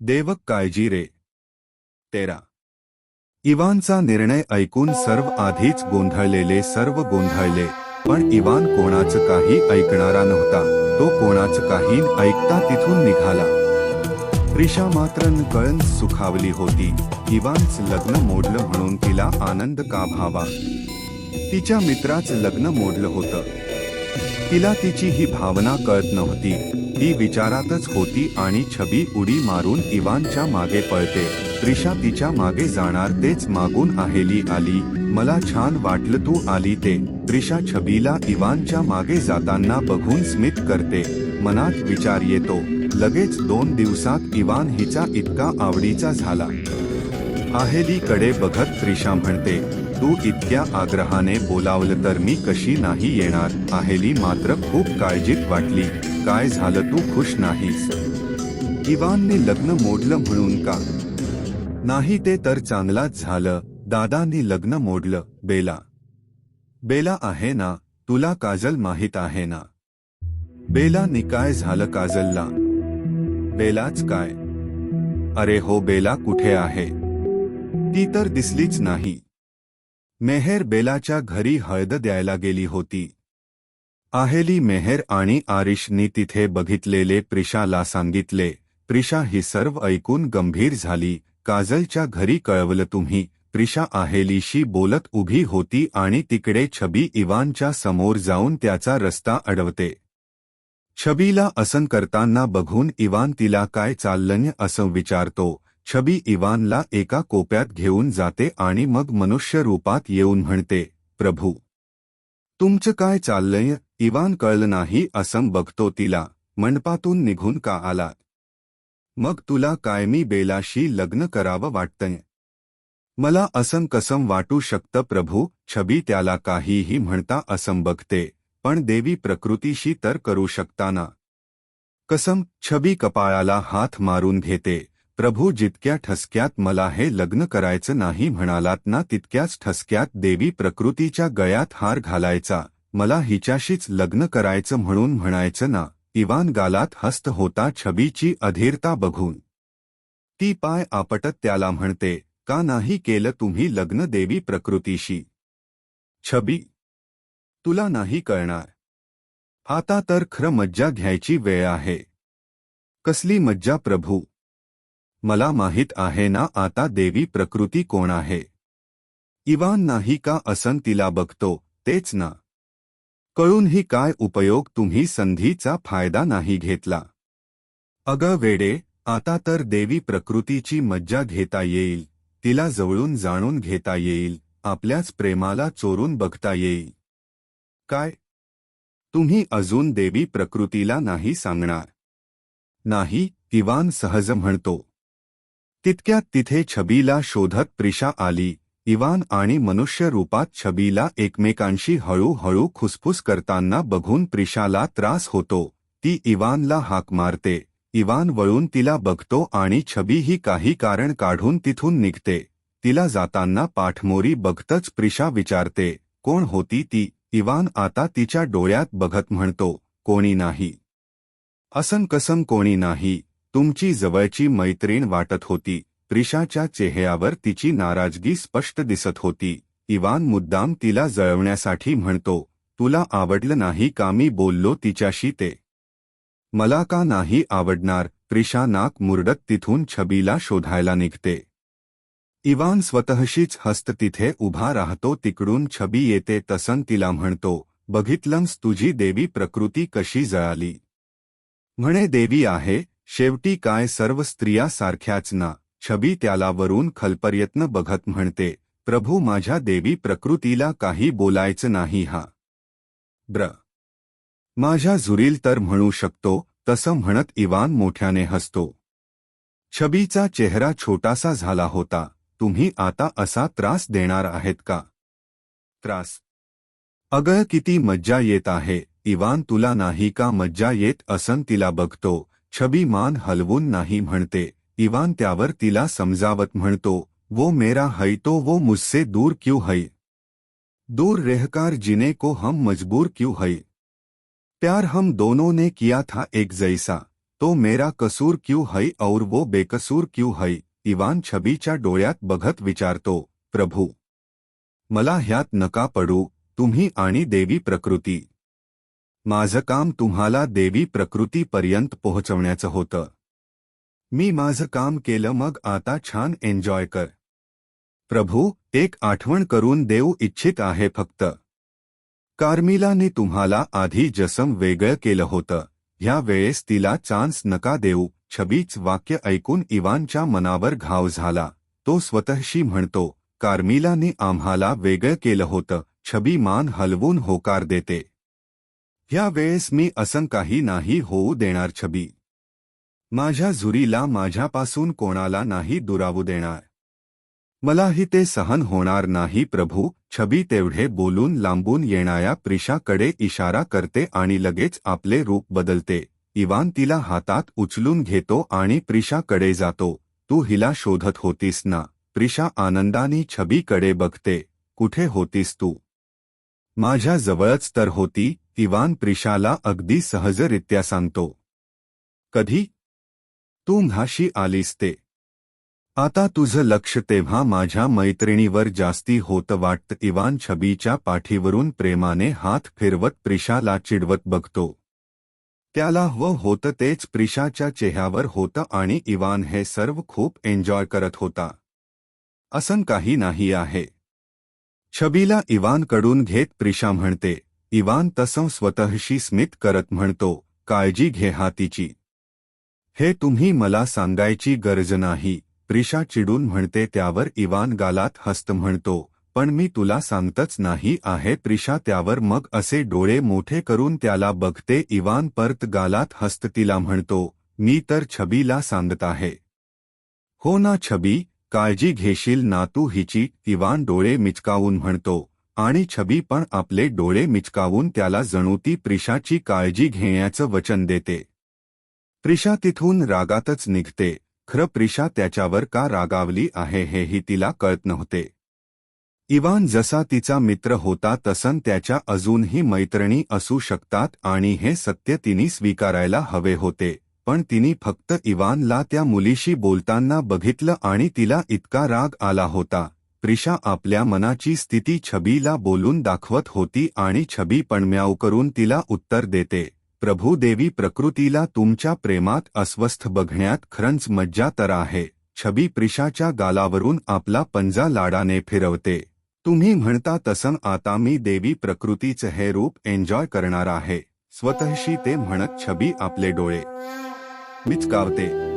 देवक काळजी रे. तेरा. इवानचा निर्णय ऐकून सर्व आधीच गोंधळलेले सर्व गोंधळले. पण इवान कोणाचं काही ऐकणारा नव्हता. तो कोणाचं काही ऐकता तिथून निघाला. प्रिशा मात्र कळण सुखावली होती. इवानच लग्न मोडलं म्हणून तिला आनंद का व्हावा? तिच्या मित्राचं लग्न मोडलं होतं. तिला तिची ही भावना कळत नव्हती. ती विचारातच होती आणि छबी उडी मारून इवानच्या मागे पळते. त्रिशा तिच्यामागे जाणार तेच मागून आहेली आली. मला छान वाटलं तू आली ते. त्रिशा छबीला इवानच्या मागे जाताना बघून स्मित करते. मनात विचार येतो. लगेच दोन दिवसात इवान हिचा इतका आवडीचा झाला. आहेलीकडे बघत त्रिशा म्हणते तू इतक्या आग्रहाने बोलावलं तर मी कशी नाही येणार? आहेली मात्र खूप काळजीत वाटली. काय झालं तू खुश नाहीस? इवानने लग्न मोडलं म्हणून का? नाही ते तर चांगलाच झालं. दादांनी लग्न मोडलं. बेला. बेला आहे ना? तुला काजल माहीत आहे ना? बेला काय झालं काजलला? बेलाच काय? अरे हो बेला कुठे आहे? ती तर दिसलीच नाही. मेहेर बेलाच्या घरी हळद द्यायला गेली होती. आहेली मेहेर आणि आरिशनी तिथे बघितलेले प्रिशाला सांगितले प्रिशा ही सर्व ऐकून गंभीर झाली काजलच्या घरी कळवलं तुम्ही प्रिशा आहेलीशी बोलत उभी होती आणि तिकडे छबी इवानच्या समोर जाऊन त्याचा रस्ता अडवते. छबीला असन करताना बघून इवान तिला काय चाललंय असं विचारतो छबी इवानला एका कोप्यात घेऊन जाते आणि मग मनुष्य रूपात येऊन म्हणते प्रभू तुमचं काय चाललंय? इवान कळलं नाही असं बघतो तिला. मंडपातून निघून का आला? मग तुला कायमी बेलाशी लग्न करावं वाटतंय? मला असं कसम वाटू शकतं प्रभू छबी त्याला काहीही म्हणता असं बघते पण देवी प्रकृतीशी तर करू शकताना. कसम छबी कपाळाला हात मारून घेते. प्रभू जितक्या ठसक्यात मला हे लग्न करायचं नाही म्हणालात ना तितक्याच ठसक्यात देवी प्रकृतीच्या गळ्यात हार घालायचा. मला हिच्याशीच लग्न करायचं म्हणून म्हणायचं ना इवान गालात हस्त होता छबीची अधीरता बघून. ती पाय आपटत त्याला म्हणते का नाही केलं तुम्ही लग्न देवी प्रकृतीशी? छबी तुला नाही कळणार. आता तर खरं मज्जा घ्यायची वेळ आहे. कसली मज्जा प्रभू? मला माहीत आहे ना आता देवी प्रकृती कोण आहे? इवान नाही का असन तिला बघतो तेच ना. कळूनही काय उपयोग तुम्ही संधीचा फायदा नाही घेतला? अगं वेडे आता तर देवी प्रकृतीची मज्जा घेता येईल तिला जवळून जाणून घेता येईल आपल्याच प्रेमाला चोरून बघता येईल. काय? तुम्ही अजून देवी प्रकृतीला नाही सांगणार. नाही इवान सहज म्हणतो. तितक्यात तिथे छबीला शोधत प्रिशा आली. इवान आणि मनुष्य रूपात छबीला एकमेकांशी हळूहळू खुसफुस करताना बघून प्रिशाला त्रास होतो. ती इवानला हाक मारते. इवान वळून तिला बघतो आणि छबी ही काही कारण काढून तिथून निघते. तिला जाताना पाठमोरी बघतच प्रिशा विचारते कोण होती ती? इवान आता तिच्या डोळ्यात बघत म्हणतो कोणी नाही. असनकसम कोणी नाही. तुमची जवळची मैत्रीण वाटत होती. त्रिशाच्या चेहऱ्यावर तिची नाराजगी स्पष्ट दिसत होती. इवान मुद्दाम तिला जळवण्यासाठी म्हणतो तुला आवडलं नाही का मी बोललो तिच्याशी ते? मला का नाही आवडणार? त्रिशा नाक मुरडत तिथून छबीला शोधायला निघते. इवान स्वतःशीच हस्त तिथे उभा राहतो तिकडून छबी येते तसन तिला म्हणतो बघितलंस तुझी देवी प्रकृती कशी जळाली. म्हणे देवी आहे शेवटी काय सर्व स्त्रिया सारख्याच ना. छबी त्याला वरून खलपर्यत्न बघत म्हणते प्रभू माझ्या देवी प्रकृतीला काही बोलायचं नाही हा. ब्र. माझ्या झुरील तर म्हणू शकतो तसं म्हणत इवान मोठ्याने हसतो. छबीचा चेहरा छोटासा झाला होता तुम्ही आता असा त्रास देणार आहेत का? त्रास? अगं किती मज्जा येत आहे इवान तुला नाही का मज्जा येत असन तिला बघतो छबी मान हलवून नाही म्हणते. इवान त्यावर तिला समजावत म्हणतो, वो मेरा है तो वो मुझसे दूर क्यों है? दूर रहकर जीने को हम मजबूर क्यों है? प्यार हम दोनों ने किया था एक जैसा तो मेरा कसूर क्यों हई और वो बेकसूर क्यों हई इवान छबीच्या डोळ्यात बघत विचारतो, प्रभू, मला ह्यात नका पडू, तुम्ही आणि देवी प्रकृती माझं काम तुम्हाला देवी प्रकृतीपर्यंत पोहोचवण्याचं होतं. मी माझं काम केलं मग आता छान एन्जॉय कर. प्रभू एक आठवण करून देऊ इच्छित आहे फक्त. कार्मिलाने तुम्हाला आधी जसम वेगळं केलं होतं ह्या वेळेस तिला चान्स नका देऊ छबीच वाक्य ऐकून इवानच्या मनावर घाव झाला. तो स्वतःशी म्हणतो कार्मिलाने आम्हाला वेगळं केलं होतं छबी मान हलवून होकार देते. ह्या वेळेस मी असं काही नाही होऊ देणार छबी. माझ्या झुरीला माझ्यापासून कोणाला नाही दुरावू देणार. मलाही ते सहन होणार नाही प्रभू छबी तेवढे बोलून लांबून येणाऱ्या प्रिशाकडे इशारा करते आणि लगेच आपले रूप बदलते. इवान तिला हातात उचलून घेतो आणि प्रिशाकडे जातो. तू हिला शोधत होतीस ना? प्रिशा आनंदाने छबीकडे बघते. कुठे होतीस तू? माझ्या जवळच तर होती इवान प्रिशाला अगदी सहजरित्या सांगतो. कधी? तू म्हाशी आलीस ते. आता तुझं लक्ष तेव्हा माझ्या मैत्रिणीवर जास्ती होतं वाटत इवान छबीच्या पाठीवरून प्रेमाने हात फिरवत प्रिशाला चिडवत बघतो. त्याला व होतं तेच प्रिशाच्या चेहऱ्यावर होतं आणि इवान हे सर्व खूप एन्जॉय करत होता. असं काही नाही आहे. छबीला इवानकडून घेत प्रिशा म्हणते इवान तसं स्वतःशी स्मित करत म्हणतो काळजी घे हातीची. हे तुम्ही मला सांगायची गरज नाही. प्रिशा चिडून म्हणते त्यावर इवान गालात हस्त म्हणतो पण मी तुला सांगतच नाही आहे. प्रिशा त्यावर मग असे डोळे मोठे करून त्याला बघते इवान परत गालात हस्त तिला म्हणतो मी तर छबीला सांगत आहे. हो ना छबी काळजी घेशील ना तू हिची इवान डोळे मिचकावून म्हणतो. आणि छबी पण आपले डोळे मिचकावून त्याला जणू ती प्रिशाची काळजी घेण्याचं वचन देते. प्रिशा तिथून रागातच निघते. खरं प्रिशा त्याच्यावर का रागावली आहे हेही तिला कळत नव्हते. इवान जसा तिचा मित्र होता तसन त्याच्या अजूनही मैत्रिणी असू शकतात आणि हे सत्य तिने स्वीकारायला हवे होते. पण तिने फक्त इवानला त्या मुलीशी बोलताना बघितलं आणि तिला इतका राग आला होता. प्रिशा आपल्या मनाची स्थिती छबीला बोलून दाखवत होती आणि छबी पणम्याव करून तिला उत्तर देते. प्रभू देवी प्रकृतीला तुमच्या प्रेमात अस्वस्थ बघण्यात खरंच मज्जा तर आहे. छबी प्रिशाच्या गालावरून आपला पंजा लाडाने फिरवते. तुम्ही म्हणता तसं आता मी देवी प्रकृतीचं हे रूप एन्जॉय करणार आहे. स्वतःशी ते म्हणत छबी आपले डोळे मीच मिचकावते